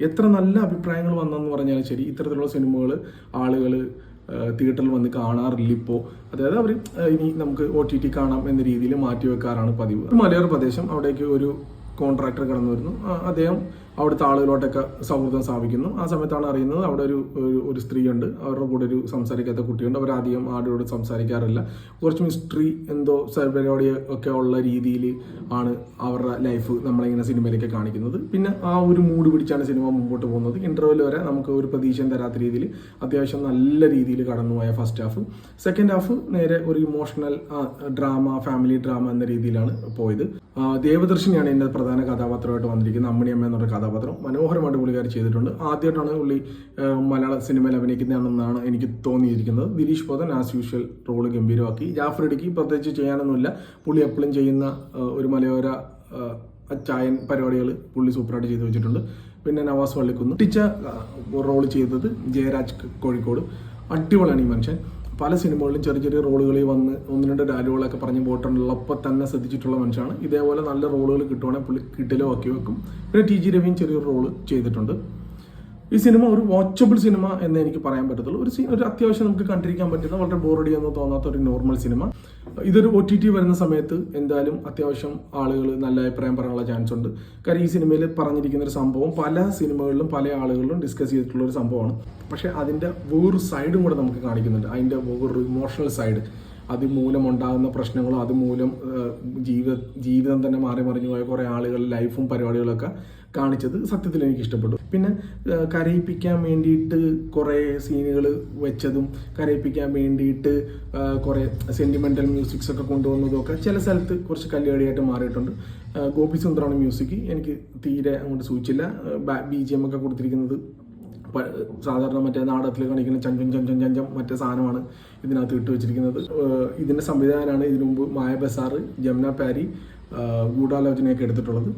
എത്ര നല്ല അഭിപ്രായങ്ങൾ വന്നെന്ന് പറഞ്ഞാൽ ശരി ഇത്തരത്തിലുള്ള സിനിമകൾ ആളുകൾ തിയേറ്ററിൽ വന്ന് കാണാറില്ല ഇപ്പോൾ അതായത് അവർ ഇനി നമുക്ക് ഒ ടി ടി കാണാം എന്ന രീതിയിൽ മാറ്റി വെക്കാറാണ് പതിവ്. മലയോര പ്രദേശം അവിടേക്ക് ഒരു കോൺട്രാക്ടർ കടന്നു വരുന്നു അദ്ദേഹം അവിടുത്തെ ആളുകളോട്ടൊക്കെ സൗഹൃദം സ്ഥാപിക്കുന്നു. ആ സമയത്താണ് അറിയുന്നത് അവിടെ ഒരു ഒരു- സ്ത്രീ സ്ത്രീയുണ്ട്. അവരുടെ കൂടെ ഒരു സംസാരിക്കാത്ത കുട്ടിയുണ്ട്. അവരാദ്യം ആരോട് സംസാരിക്കാറില്ല. കുറച്ച് മിസ്റ്ററി എന്തോ പരിപാടി ഒക്കെ ഉള്ള രീതിയിൽ ആണ് അവരുടെ ലൈഫ് നമ്മളിങ്ങനെ സിനിമയിലേക്ക് കാണിക്കുന്നത്. പിന്നെ ആ ഒരു മൂഡ് പിടിച്ചാണ് സിനിമ മുമ്പോട്ട് പോകുന്നത്. ഇന്റർവെൽ വരെ നമുക്ക് ഒരു പ്രതീക്ഷയും തരാത്ത രീതിയിൽ അത്യാവശ്യം നല്ല രീതിയിൽ കടന്നുപോയ ഫസ്റ്റ് ഹാഫ് സെക്കൻഡ് ഹാഫ് നേരെ ഒരു ഇമോഷണൽ ഡ്രാമ ഫാമിലി ഡ്രാമ എന്ന രീതിയിലാണ് പോയത്. ദേവദർശിനിയാണ് എന്റെ പ്രധാന കഥാപാത്രമായിട്ട് വന്നിരിക്കുന്നത്. അമ്മണിയമ്മ എന്നൊരു കഥാപാത്രം മനോഹരമായിട്ട് പുള്ളിക്കാരി ചെയ്തിട്ടുണ്ട്. ആദ്യമായിട്ടാണ് പുള്ളി മലയാള സിനിമയിൽ അഭിനയിക്കുന്നതാണെന്നാണ് എനിക്ക് തോന്നിയിരിക്കുന്നത്. Dileesh Pothan as usual role ഗംഭീരമാക്കി. Jaffar Idukki പ്രത്യേകിച്ച് ചെയ്യാനൊന്നുമില്ല. പുള്ളി എപ്പോഴും ചെയ്യുന്ന ഒരു മലയോര ചായൻ പരിപാടികൾ പുള്ളി സൂപ്പറായിട്ട് ചെയ്തു വെച്ചിട്ടുണ്ട്. പിന്നെ നവാസ് വള്ളിക്കുന്ന്. ടിച്ച റോൾ ചെയ്തത് ജയരാജ് കോഴിക്കോട്. അടിപൊളിയാണ് ഈ മനുഷ്യൻ. പല സിനിമകളിലും ചെറിയ ചെറിയ റോളുകളിൽ വന്ന് ഒന്ന് രണ്ട് ഡയലോഗുകളൊക്കെ പറഞ്ഞ് പോയിട്ടുള്ളപ്പോൾ തന്നെ ശ്രദ്ധിച്ചിട്ടുള്ള മനുഷ്യനാണ്. ഇതേപോലെ നല്ല റോളുകൾ കിട്ടുവാണെങ്കിൽ പുള്ളി കിട്ടിലോ ആക്കി വെക്കും. പിന്നെ ടി ജി രവിയും ചെറിയൊരു റോൾ ചെയ്തിട്ടുണ്ട്. ഈ സിനിമ ഒരു വാച്ചബിൾ സിനിമ എന്ന് എനിക്ക് പറയാൻ പറ്റത്തുള്ളൂ. ഒരു ഒരു അത്യാവശ്യം നമുക്ക് കണ്ടിരിക്കാൻ പറ്റുന്ന വളരെ ബോറടി എന്ന് തോന്നാത്ത ഒരു നോർമൽ സിനിമ. ഇതൊരു ഒ ടി ടി വരുന്ന സമയത്ത് എന്തായാലും അത്യാവശ്യം ആളുകൾ നല്ല അഭിപ്രായം പറയാനുള്ള ചാൻസ് ഉണ്ട്. കാരണം ഈ സിനിമയിൽ പറഞ്ഞിരിക്കുന്ന ഒരു സംഭവം പല സിനിമകളിലും പല ആളുകളിലും ഡിസ്കസ് ചെയ്തിട്ടുള്ള ഒരു സംഭവമാണ്. പക്ഷേ അതിന്റെ വേറൊരു സൈഡും കൂടെ നമുക്ക് കാണിക്കുന്നുണ്ട്. അതിന്റെ വേറൊരു ഇമോഷണൽ സൈഡ് അതുമൂലം ഉണ്ടാകുന്ന പ്രശ്നങ്ങളും അതുമൂലം ജീവിത ജീവിതം തന്നെ മാറി മറിഞ്ഞു പോയ കുറേ ആളുകളുടെ ലൈഫും പരിപാടികളൊക്കെ കാണിച്ചത് സത്യത്തിൽ എനിക്ക് ഇഷ്ടപ്പെട്ടു. പിന്നെ കരയിപ്പിക്കാൻ വേണ്ടിയിട്ട് കുറേ സീനുകൾ വെച്ചതും കരയിപ്പിക്കാൻ വേണ്ടിയിട്ട് കുറേ സെന്റിമെന്റൽ മ്യൂസിക്സ് ഒക്കെ കൊണ്ടുവന്നതും ഒക്കെ ചില സ്ഥലത്ത് കുറച്ച് കല്ലുകടിയായിട്ട് മാറിയിട്ടുണ്ട്. ഗോപി സുന്ദറാണ് മ്യൂസിക്. എനിക്ക് തീരെ അങ്ങോട്ട് സൂചിച്ചില്ല. ബി ജി എം ഒക്കെ കൊടുത്തിരിക്കുന്നത് സാധാരണ മറ്റേ നാടകത്തിൽ കാണിക്കുന്ന ചഞ്ചം ചഞ്ചം ചഞ്ചം മറ്റേ സാധനമാണ് ഇതിനകത്ത് ഇട്ട് വെച്ചിരിക്കുന്നത്. ഇതിന്റെ സംവിധാനമാണ് ഇതിനു മുമ്പ് മായ ബസാർ ജമുന പാരി ഗൂഢാലോചനയൊക്കെ എടുത്തിട്ടുള്ളത്.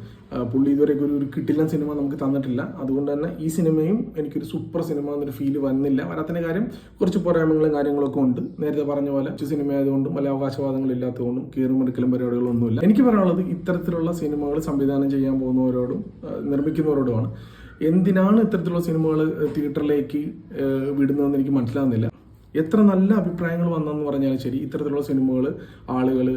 പുള്ളി ഇതുവരെയൊക്കെ ഒരു കിട്ടില്ല സിനിമ നമുക്ക് തന്നിട്ടില്ല. അതുകൊണ്ട് തന്നെ ഈ സിനിമയും എനിക്കൊരു സൂപ്പർ സിനിമ എന്നൊരു ഫീൽ വന്നില്ല. വരാത്തിന്റെ കാര്യം കുറച്ച് പോരായ്മകളും കാര്യങ്ങളൊക്കെ ഉണ്ട്. നേരത്തെ പറഞ്ഞ പോലെ ഒരു സിനിമ ആയതുകൊണ്ടും വല്ല അവകാശവാദങ്ങളില്ലാത്തതുകൊണ്ടും കീറുമെടുക്കലും പരിപാടികളും ഒന്നുമില്ല. എനിക്ക് പറയാനുള്ളത് ഇത്തരത്തിലുള്ള സിനിമകൾ സംവിധാനം ചെയ്യാൻ പോകുന്നവരോടും നിർമ്മിക്കുന്നവരോടുമാണ്. എന്തിനാണ് ഇത്തരത്തിലുള്ള സിനിമകൾ തിയേറ്ററിലേക്ക് വിടുന്നതെന്ന് എനിക്ക് മനസ്സിലാകുന്നില്ല എത്ര നല്ല അഭിപ്രായങ്ങൾ വന്നെന്ന് പറഞ്ഞാൽ ശരി ഇത്തരത്തിലുള്ള സിനിമകൾ ആളുകൾ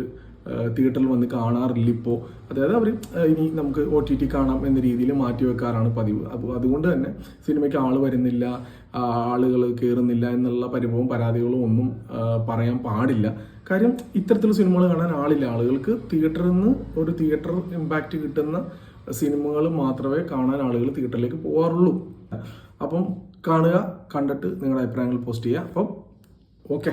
തിയേറ്ററിൽ വന്ന് കാണാറില്ല ഇപ്പോൾ അതായത് അവർ ഇനി നമുക്ക് ഒ ടി ടി കാണാം എന്ന രീതിയിൽ മാറ്റി വെക്കാറാണ് പതിവ്. അപ്പോൾ അതുകൊണ്ട് തന്നെ സിനിമയ്ക്ക് ആൾ വരുന്നില്ല ആളുകൾ കയറുന്നില്ല എന്നുള്ള പരിഭവവും പരാതികളും ഒന്നും പറയാൻ പാടില്ല. കാര്യം ഇത്തരത്തിലുള്ള സിനിമകൾ കാണാൻ ആളില്ല. ആളുകൾക്ക് തിയേറ്ററിൽ നിന്ന് ഒരു തിയേറ്റർ ഇമ്പാക്റ്റ് കിട്ടുന്ന സിനിമകൾ മാത്രമേ കാണാൻ ആളുകൾ തിയേറ്ററിലേക്ക് പോകാറുള്ളൂ അപ്പം കാണുക കണ്ടിട്ട് നിങ്ങളുടെ അഭിപ്രായങ്ങൾ പോസ്റ്റ് ചെയ്യുക. അപ്പം ഓക്കെ.